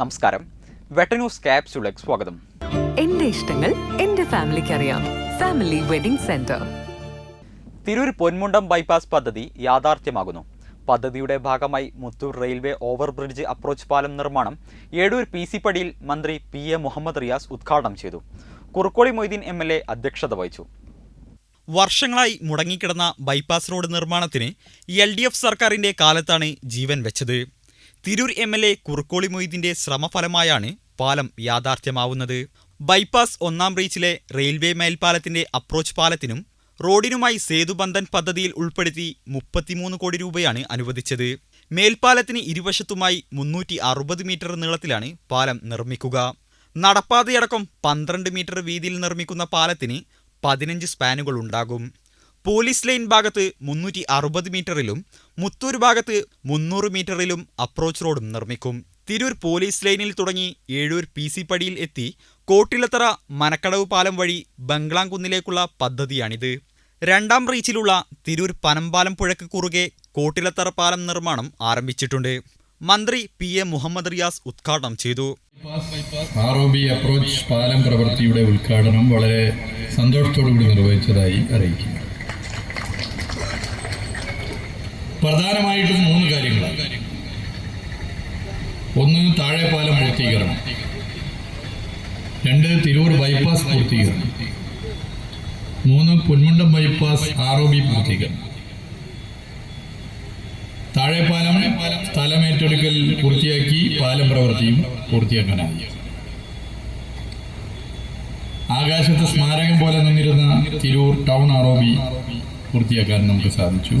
നമസ്കാരം. വെട്ടന്യൂസ് ക്യാപ്സ്യൂളിലേക്ക് സ്വാഗതം. എന്റെ ഇഷ്ടങ്ങൾ എന്റെ ഫാമിലിക്ക് അറിയാം family wedding centre. Tirur Ponmundam bypass പദ്ധതി യാഥാർത്ഥ്യമാകുന്നു. പദ്ധതിയുടെ ഭാഗമായി മുത്തൂർ റെയിൽവേ ഓവർബ്രിഡ്ജ് അപ്രോച്ച് പാലം നിർമ്മാണം ഏടൂർ പി സി പടിയിൽ മന്ത്രി പി എ മുഹമ്മദ് റിയാസ് ഉദ്ഘാടനം ചെയ്തു. Kurukkoli Moideen M L A അധ്യക്ഷത വഹിച്ചു. വർഷങ്ങളായി മുടങ്ങിക്കിടന്ന ബൈപ്പാസ് റോഡ് നിർമ്മാണത്തിന് എൽ ഡി എഫ് സർക്കാരിന്റെ കാലത്താണ് ജീവൻ വെച്ചത്. Tirur M L A Kurukkoli മൊയ്തീന്റെ ശ്രമഫലമായാണ് പാലം യാഥാർത്ഥ്യമാവുന്നത്. ബൈപ്പാസ് ഒന്നാം റീച്ചിലെ റെയിൽവേ മേൽപ്പാലത്തിന്റെ അപ്രോച്ച് പാലത്തിനും റോഡിനുമായി സേതുബന്ധൻ പദ്ധതിയിൽ ഉൾപ്പെടുത്തി മുപ്പത്തിമൂന്ന് കോടി രൂപയാണ് അനുവദിച്ചത്. മേൽപ്പാലത്തിന് ഇരുവശത്തുമായി മുന്നൂറ്റി അറുപത് മീറ്റർ നീളത്തിലാണ് പാലം നിർമ്മിക്കുക. നടപ്പാതയടക്കം പന്ത്രണ്ട് മീറ്റർ വീതിയിൽ നിർമ്മിക്കുന്ന പാലത്തിന് പതിനഞ്ച് സ്പാനുകൾ ഉണ്ടാകും. പോലീസ് ലൈൻ ഭാഗത്ത് മുന്നൂറ്റി അറുപത് മീറ്ററിലും മുത്തൂർ ഭാഗത്ത് മുന്നൂറ് മീറ്ററിലും അപ്രോച്ച് റോഡും നിർമ്മിക്കും. തിരൂർ പോലീസ് ലൈനിൽ തുടങ്ങി ഏഴൂർ പി സി പടിയിൽ എത്തി കോട്ടിലത്തറ മനക്കടവ് പാലം വഴി ബംഗ്ലാംകുന്നിലേക്കുള്ള പദ്ധതിയാണിത്. രണ്ടാം റീച്ചിലുള്ള തിരൂർ പനമ്പാലം പുഴയ്ക്ക് കുറുകെ കോട്ടിലത്തറ പാലം നിർമ്മാണം ആരംഭിച്ചിട്ടുണ്ട്. മന്ത്രി പി എ മുഹമ്മദ് റിയാസ് ഉദ്ഘാടനം ചെയ്തു. അപ്രോച്ച് പാലം പ്രവൃത്തിയുടെ ഉദ്ഘാടനം വളരെ സന്തോഷത്തോടുകൂടി നിർവഹിച്ചതായി അറിയിക്കുന്നു. പ്രധാനമായിട്ടും മൂന്ന് കാര്യങ്ങളാണ്. ഒന്ന് താഴെപ്പാലം പൂർത്തീകരണം. രണ്ട് തിരൂർ ബൈപ്പാസ് പൂർത്തീകരണം. മൂന്ന് Ponmundam bypass R O B പൂർത്തീകരണം. താഴെപ്പാലം സ്ഥലമേറ്റെടുക്കൽ പൂർത്തിയാക്കി പാലം പ്രവൃത്തിയും പൂർത്തിയാക്കാനായി. ആകാശത്ത് സ്മാരകം പോലെ നിന്നിരുന്ന Tirur town R O B പൂർത്തിയാക്കാൻ നമുക്ക് സാധിച്ചു.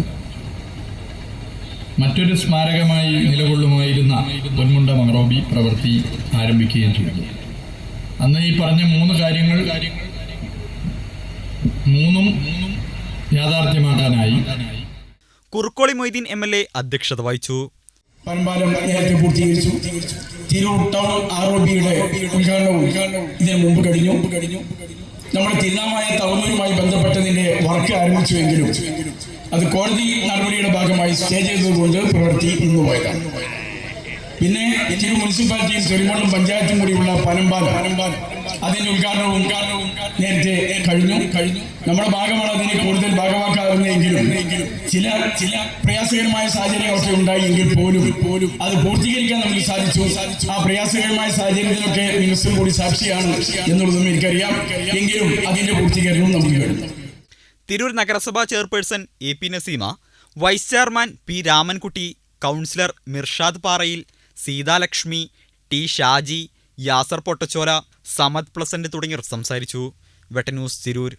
മറ്റൊരു സ്മാരകമായി നിലകൊള്ളുമായിരുന്ന പൊന്മുണ്ട മഹറോബി പ്രവൃത്തി ആരംഭിക്കുകയും ചെയ്തു. അന്ന് ഈ പറഞ്ഞ മൂന്ന് കാര്യങ്ങൾ മൂന്നും യാഥാർത്ഥ്യമാക്കാനായി. Kurukkoli Moideen M L A അധ്യക്ഷത വഹിച്ചു. പനമ്പാലം നേരത്തെ പൂർത്തീകരിച്ചു. തിരൂർ ടൗൺ ആർ ഒ ബിയുടെ ഉദ്ഘാടനവും ഇതിനു മുമ്പ് കഴിഞ്ഞു. നമ്മുടെ തിരുനാമായ തവന്നൂരുമായി ബന്ധപ്പെട്ടതിന്റെ വർക്ക് ആരംഭിച്ചുവെങ്കിലും അത് കോടതി നടപടിയുടെ ഭാഗമായി സ്റ്റേ ചെയ്തതുകൊണ്ട് പ്രവൃത്തി നിന്നുപോയതാണ് പിന്നെ തിരു മുനിസിപ്പാലിറ്റിയും ചെറുമണ്ണം പഞ്ചായത്തും കൂടിയുള്ള പനമ്പാലം. പനമ്പാലം അതിന്റെ ഉദ്ഘാടനവും ഉദ്ഘാടനവും നേരത്തെ കഴിഞ്ഞു. കഴിഞ്ഞു നമ്മുടെ ഭാഗമാണ് അതിനെ കൂടുതൽ ഭാഗമാക്കാവുന്നതെങ്കിലും ചില ചില പ്രയാസകരമായ സാഹചര്യങ്ങളൊക്കെ ഉണ്ടായി എങ്കിൽ പോലും പോലും അത് പൂർത്തീകരിക്കാൻ നമുക്ക് സാധിച്ചു. ആ പ്രയാസകരമായ സാഹചര്യത്തിലൊക്കെ മിനിസ്റ്റർ കൂടി സാക്ഷിയാണ് എന്നുള്ളതും എനിക്കറിയാം. എങ്കിലും അതിന്റെ പൂർത്തീകരണവും നമുക്ക് കഴിഞ്ഞു തിരൂർ നഗരസഭാ chairperson A P Naseema vice chairman P Ramankutty councillor Mirshad Parayil Seethalakshmi T Shaji Yasar Pottachola Samad Pleasant തുടങ്ങിയവർ സംസാരിച്ചു. വെട്ടന്യൂസ് തിരൂർ.